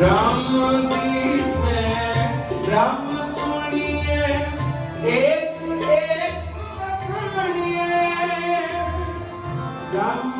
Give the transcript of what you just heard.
ਰਾਮ ਦੀ ਸੈ ਰਾਮ ਸੁਣੀਏ ਏਕ ਏਕ ਰਖਣੀਏ ਰਾਮ